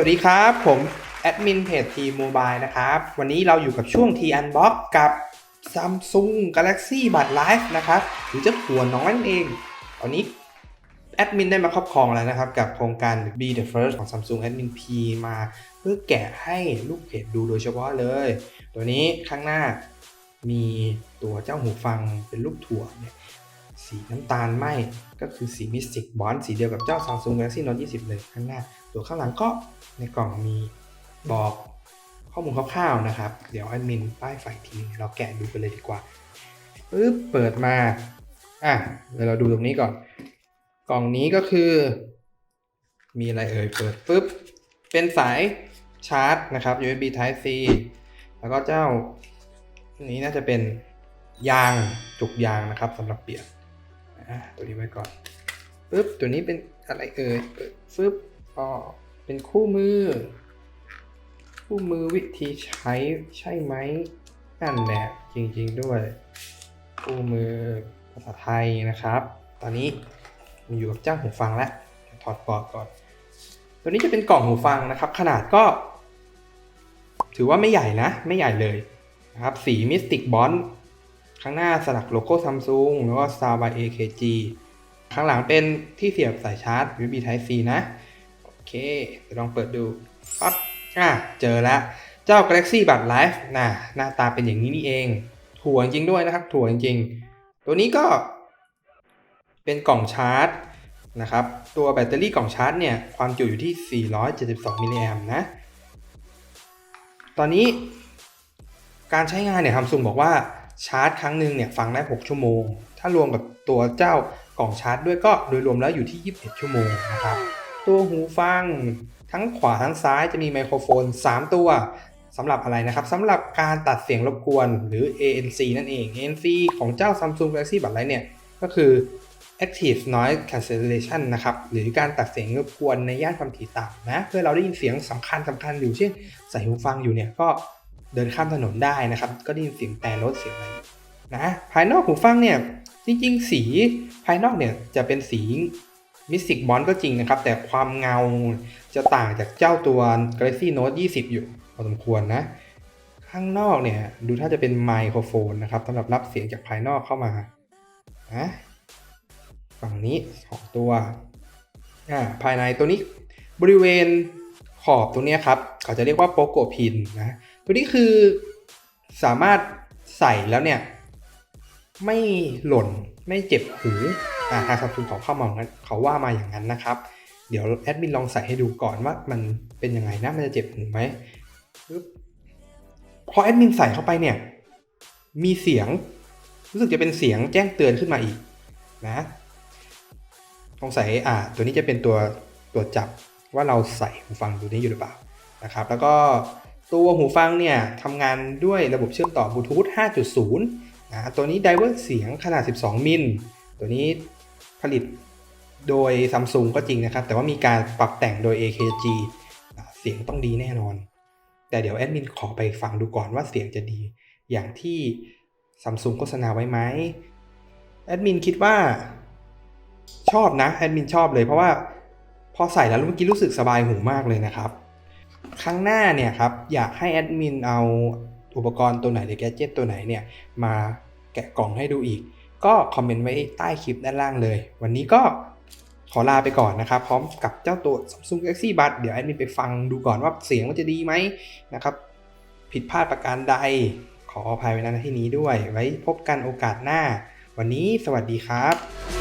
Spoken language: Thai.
วัสดีครับ ผมแอดมินเพจทีโมบายนะครับ วันนี้เราอยู่กับช่วง T Unbox กับ Samsung Galaxy Buds Live นะครับหรือจ้าหัวน้อยนั่นเองตอนนี้แอดมินได้มาครอบครองแล้วนะครับ กับโครงการ Be the First ของ Samsung Admin P มาเพื่อแกะให้ลูกเพจดูโดยเฉพาะเลย ตัวนี้ข้างหน้ามีตัวเจ้าหูฟังเป็นลูกถั่วเนี่ย สีน้ำตาลไหมก็คือสีมิสติกบอนสีเดียวกับเจ้า Samsung Galaxy Note 20 เลยข้างหน้า ตัวข้างหลังก็ในกล่องมีบอกข้อมูลคร่าวๆนะครับ เดี๋ยวแอดมินป้ายไฟทีนึงเราแกะดูกันเลยดีกว่าปึ๊บเปิดมาอะเดี๋ยวเราดูตรงนี้ก่อน กล่องนี้ก็คือ มีอะไรเอ่ยเปิดปึ๊บเป็นสายชาร์จนะครับ USB Type C แล้วก็เจ้านนี้น่าจะเป็นยางจุกยางนะครับสำหรับเปลี่ยน อะตัวนี้ไว้ก่อนปึ๊บตัวนี้เป็นอะไรเอ่ยปิดฟึบก็เป็นคู่มือ คู่มือวิธีใช้ใช่ไหมนั่นแหละจริง ๆด้วย คู่มือภาษาไทยนะครับ ตอนนี้มีอยู่กับเจ้าหูฟังแล้วถอดปลอกก่อน ตัวนี้จะเป็นกล่องหูฟังนะครับ ขนาดก็ ถือว่าไม่ใหญ่นะ ไม่ใหญ่เลยนะครับ สี Mystic Bond ข้างหน้าสลักโลโก้ Samsung แล้วก็ Star by AKG ข้างหลังเป็นที่เสียบสายชาร์จ USB Type C นะ โอเคเดี๋ยวลองเปิดดูปั๊บอะเจอแล้ว เจ้า Galaxy Buds Live นะหน้าตาเป็นอย่างนี้นี่เอง ถั่วจริงด้วยนะครับ ถั่วจริง ตัวนี้ก็เป็นกล่องชาร์จนะครับ ตัวแบตเตอรี่กล่องชาร์จเนี่ย ความจุอยู่ที่ 472 มิลลิแอมนะ ตอนนี้การใช้งานเนี่ยซัมซุงบอกว่า ชาร์จครั้งหนึ่งเนี่ยฟังได้ 6 ชั่วโมง ถ้ารวมกับตัวเจ้ากล่องชาร์จด้วยก็โดยรวมแล้วอยู่ที่ 21 ชั่วโมงนะครับ ตัวหูฟังทั้งขวาทั้งซ้ายจะมีไมโครโฟน 3 ตัวสำหรับอะไรนะครับสำหรับการตัดเสียงรบกวนหรือ ANC นั่นเอง ANC ของเจ้า Samsung Galaxy Buds Live เนี่ยก็คือ Active Noise Cancellation นะครับ หรือการตัดเสียงรบกวนในย่านความถี่ต่ำนะ เพื่อเราได้ยินเสียงสำคัญสำคัญอยู่ เช่น ใส่หูฟังอยู่เนี่ย ก็ เดินข้ามถนนได้นะครับ ก็ได้ยินเสียงแต่รถเสียงอะไรนะภายนอกหูฟังเนี่ยจริงๆสีภายนอกเนี่ยจะเป็นสีมิสติกบอนก็จริงนะครับ แต่ความเงาจะต่างจากเจ้าตัว Galaxy Note 20 อยู่พอสมควรนะ ข้างนอกเนี่ยดูถ้าจะเป็นไมโครโฟนนะครับสำหรับรับเสียงจากภายนอกเข้ามานะฝั่งนี้สองตัวอ่าภายในตัวนี้บริเวณขอบตรงเนี้ยครับ เขาจะเรียกว่าโปโกพินนะ ตัวนี้คือสามารถใส่แล้วเนี่ย ไม่หล่นไม่เจ็บหูอ่าทางซัมซุงเขาเข้ามาอย่างนั้นเขาว่ามาอย่างนั้นนะครับ เดี๋ยวแอดมินลองใส่ให้ดูก่อนว่ามันเป็นยังไงนะมันจะเจ็บหูไหมปึ๊บพอแอดมินใส่เข้าไปเนี่ย มีเสียงรู้สึกจะเป็นเสียงแจ้งเตือนขึ้นมาอีกนะสงสัยอ่า ตัวนี้จะเป็นตัวตัวจับว่าเราใส่หูฟังตัวนี้อยู่หรือเปล่านะครับ แล้วก็ ตัวหูฟังเนี่ยทำงานด้วยระบบเชื่อมต่อบลูทูธ 5.0นะตัวนี้ไดเวอร์เสียงขนาด 12 มิล ตัวนี้ผลิตโดยซัมซุงก็จริงนะครับ แต่ว่ามีการปรับแต่งโดย AKG อะเสียงต้องดีแน่นอน แต่เดี๋ยวแอดมินขอไปฟังดูก่อนว่าเสียงจะดี อย่างที่ซัมซุงโฆษณาไว้ไหมแอดมินคิดว่าชอบนะแอดมินชอบเลยเพราะว่าพอใส่แล้วเมื่อกี้รู้สึกสบายหูมากเลยนะครับ ครั้งหน้าเนี่ยครับอยากให้แอดมินเอาอุปกรณ์ตัวไหนหรือแกจิตตัวไหนเนี่ยมาแกะกล่องให้ดูอีก ก็คอมเมนต์ไว้ใต้คลิปด้านล่างเลย วันนี้ก็ขอลาไปก่อนนะครับ พร้อมกับเจ้าตัว Samsung Galaxy Buds เดี๋ยวแอดมินไปฟังดูก่อนว่าเสียงมันจะดีไหมนะครับ ผิดพลาดประการใดขออภัยไว้ณที่นี้ด้วย ไว้พบกันโอกาสหน้า วันนี้สวัสดีครับ